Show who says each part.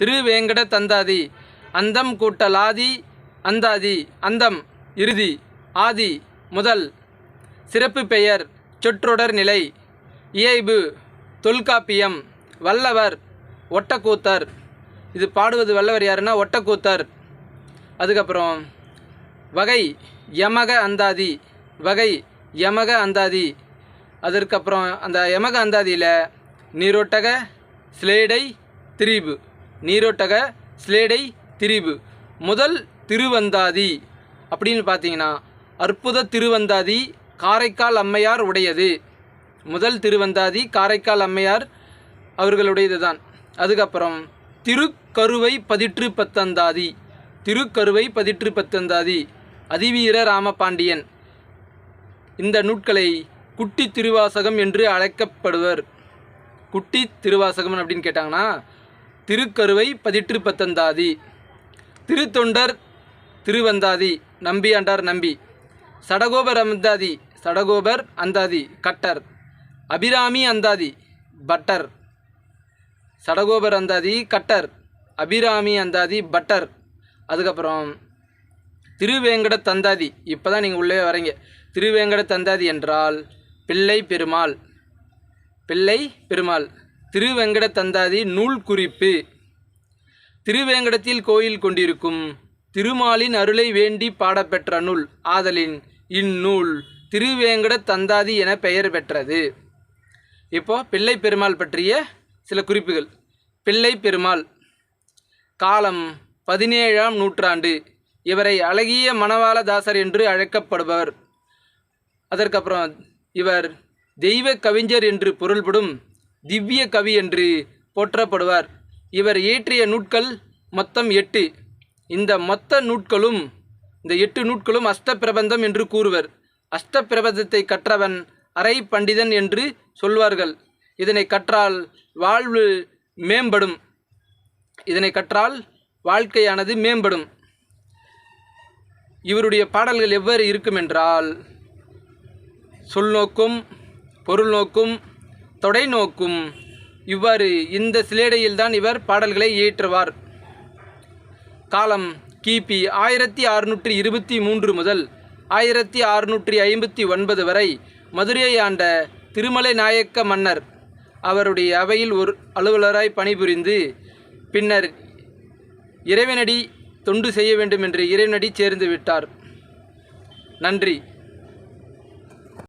Speaker 1: திருவேங்கட தந்தாதி அந்தம் கூட்டல் ஆதி அந்தாதி அந்தம் இறுதி ஆதி முதல் சிறப்பு பெயர் சொற்றொடர் நிலை இயைபு தொல்காப்பியம் வல்லவர் ஒட்டக்கூத்தர். இது பாடுவது வல்லவர் யாருன்னா ஒட்டக்கூத்தர். அதுக்கப்புறம் வகை யமக அந்தாதி வகை யமக அந்தாதி. அதற்கப்புறம் அந்த யமக அந்தாதியில் நீரோட்டக ஸ்லேடை திரிபு. நீரோட்டக ஸ்லேடை திரிபு. முதல் திருவந்தாதி. அப்படின்னு பார்த்தீங்கன்னா அற்புத திருவந்தாதி காரைக்கால் அம்மையார் உடையது. முதல் திருவந்தாதி காரைக்கால் அம்மையார் அவர்களுடையது தான் அதுக்கப்புறம் திருக்கருவை பதிற்று பத்தந்தாதி. திருக்கருவை பதிற்று பத்தந்தாதி. அதிவீர ராமபாண்டியன். இந்த நூட்களை குட்டி திருவாசகம் என்று அழைக்கப்படுவர். குட்டி திருவாசகம் அப்படின்னு கேட்டாங்கன்னா திருக்கருவை பதிற்று பத்தந்தாதி திருத்தொண்டர் திருவந்தாதி. நம்பி அண்டார் நம்பி. சடகோபர் அந்தாதி. சடகோபர் அந்தாதி. கட்டர். அபிராமி அந்தாதி. பட்டர். சடகோபர் அந்தாதி கட்டர். அபிராமி அந்தாதி பட்டர். அதுக்கப்புறம் திருவேங்கட தந்தாதி. இப்போ தான் நீங்கள் உள்ளே வரீங்க. திருவேங்கட தந்தாதி என்றால் பிள்ளை பெருமாள். பிள்ளை பெருமாள். திருவேங்கட தந்தாதி நூல் குறிப்பு. திருவேங்கடத்தில் கோயில் கொண்டிருக்கும் திருமாலின் அருளை வேண்டி பாடப்பெற்ற நூல் ஆதலின் இந்நூல் திருவேங்கட தந்தாதி என பெயர் பெற்றது. இப்போ பிள்ளை பெருமாள் பற்றிய சில குறிப்புகள். பிள்ளை பெருமாள் காலம் பதினேழாம் நூற்றாண்டு. இவரை அழகிய மணவாளதாசர் என்று அழைக்கப்படுபவர். அதற்கப்புறம் இவர் தெய்வ கவிஞர் என்று பொருள்படும் திவ்ய கவி என்று போற்றப்படுவார். இவர் இயற்றிய நூட்கள் மொத்தம் எட்டு. இந்த மொத்த நூட்களும் இந்த எட்டு நூட்களும் அஷ்டப்பிரபந்தம் என்று கூறுவர். அஷ்டப்பிரபந்தத்தை கற்றவன் அரை பண்டிதன் என்று சொல்வார்கள். இதனை கற்றால் வாழ்வு மேம்படும். இதனை கற்றால் வாழ்க்கையானது மேம்படும். இவருடைய பாடல்கள் எவ்வாறு இருக்கும் என்றால் சொல் நோக்கும் பொருள் நோக்கும் தொடை நோக்கும் இவ்வாறு இந்த சிலேடையில்தான் இவர் பாடல்களை இயற்றுவார். காலம் கிபி ஆயிரத்தி அறுநூற்றி இருபத்தி மூன்று முதல் ஆயிரத்தி அறுநூற்றி ஐம்பத்தி ஒன்பது வரை மதுரையை ஆண்ட திருமலை நாயக்க மன்னர் அவருடைய அவையில் ஒரு அலுவலராய் பணிபுரிந்து பின்னர் இறைவனடி தொண்டு செய்ய வேண்டும் என்று இறைவனடி சேர்ந்து விட்டார். நன்றி.